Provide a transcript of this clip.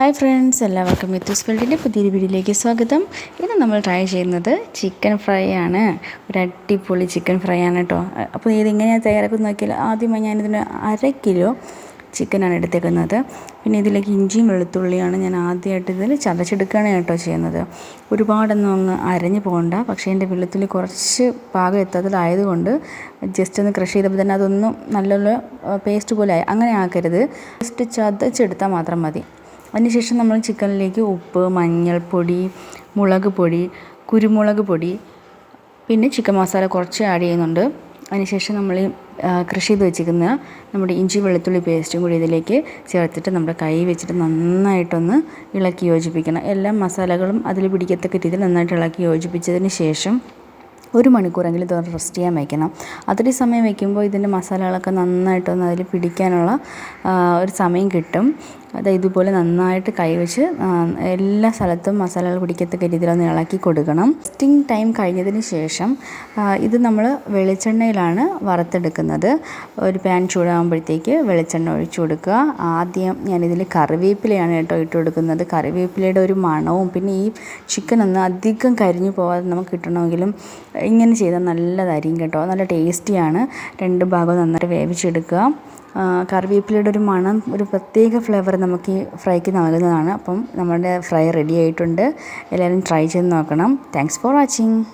Hi friends എല്ലാവർക്കും മിത്തൂസ് വേൾഡിന്റെ പുതിയൊരു വീഡിയോയിലേക്ക് സ്വാഗതം. ഇന്ന് നമ്മൾ ട്രൈ ചെയ്യുന്നത് ചിക്കൻ ഫ്രൈ ആണ്. ഒരു അടിപൊളി ചിക്കൻ ഫ്രൈ ആണ് കേട്ടോ അപ്പോൾ ഇതെങ്ങനെയാണ് തയ്യാറാക്കുന്നത് നോക്കിയാൽ ആദ്യമായി ഞാനിതിന് അര കിലോ ചിക്കനാണ് എടുത്തേക്കുന്നത്. പിന്നെ ഇതിലേക്ക് ഇഞ്ചിയും വെളുത്തുള്ളിയാണ് ഞാൻ ആദ്യമായിട്ട് ഇതിൽ ചതച്ചെടുക്കുകയാണ് കേട്ടോ ചെയ്യുന്നത്. ഒരുപാടൊന്നും അങ്ങ് അരഞ്ഞു പോകണ്ട. പക്ഷേ എന്റെ വെളുത്തുള്ളി കുറച്ച് പാകം എത്താത്തതായതുകൊണ്ട് ജസ്റ്റ് ഒന്ന് ക്രഷ് ചെയ്തപ്പോൾ തന്നെ അതൊന്നും നല്ലൊരു പേസ്റ്റ് പോലെ ആയി. അങ്ങനെ ആക്കരുത്. ജസ്റ്റ് ചതച്ചെടുത്താൽ മാത്രം മതി. അതിനുശേഷം നമ്മൾ ചിക്കനിലേക്ക് ഉപ്പ് മഞ്ഞൾപ്പൊടി മുളക് പൊടി കുരുമുളക് പൊടി പിന്നെ ചിക്കൻ മസാല കുറച്ച് ആഡ് ചെയ്യുന്നുണ്ട്. അതിനുശേഷം നമ്മൾ കൃഷി ചെയ്ത് വെച്ചിരിക്കുന്ന നമ്മുടെ ഇഞ്ചി വെളുത്തുള്ളി പേസ്റ്റും കൂടി ഇതിലേക്ക് ചേർത്തിട്ട് നമ്മുടെ കൈ വെച്ചിട്ട് നന്നായിട്ടൊന്ന് ഇളക്കി യോജിപ്പിക്കണം. എല്ലാ മസാലകളും അതിൽ പിടിക്കത്തക്ക രീതിയിൽ നന്നായിട്ട് ഇളക്കി യോജിപ്പിച്ചതിന് ശേഷം ഒരു മണിക്കൂറെങ്കിലും ഇത് റെസ്റ്റ് ചെയ്യാൻ വയ്ക്കണം അത്രയും സമയം വയ്ക്കുമ്പോൾ ഇതിന്റെ മസാലകളൊക്കെ നന്നായിട്ടൊന്ന് അതിൽ പിടിക്കാനുള്ള ഒരു സമയം കിട്ടും. അത് ഇതുപോലെ നന്നായിട്ട് കൈവച്ച് എല്ലാ സ്ഥലത്തും മസാലകൾ പിടിക്കത്തക്ക രീതിയിലൊന്ന് ഇളക്കി കൊടുക്കണം. റെസ്റ്റിംഗ് ടൈം കഴിഞ്ഞതിന് ശേഷം ഇത് നമ്മൾ വെളിച്ചെണ്ണയിലാണ് വറുത്തെടുക്കുന്നത്. ഒരു പാൻ ചൂടാകുമ്പോഴത്തേക്ക് വെളിച്ചെണ്ണ ഒഴിച്ചു കൊടുക്കുക. ആദ്യം ഞാനിതിൽ കറിവേപ്പിലയാണ് കേട്ടോ ഇട്ട് കൊടുക്കുന്നത്. കറിവേപ്പിലയുടെ ഒരു മണവും പിന്നെ ഈ ചിക്കൻ ഒന്ന് അധികം കരിഞ്ഞു പോകാതെ നമുക്ക് കിട്ടണമെങ്കിലും ഇങ്ങനെ ചെയ്താൽ നല്ലതായിരിക്കും കേട്ടോ. നല്ല ടേസ്റ്റിയാണ് രണ്ട് ഭാഗവും നന്നായിട്ട് വേവിച്ചെടുക്കുക. കറിവേപ്പിലയുടെ ഒരു മണം ഒരു പ്രത്യേക ഫ്ലേവർ നമുക്ക് ഈ ഫ്രൈക്ക് നൽകുന്നതാണ്. അപ്പം നമ്മുടെ ഫ്രൈ റെഡി ആയിട്ടുണ്ട്. എല്ലാവരും ട്രൈ ചെയ്ത് നോക്കണം. Thanks for watching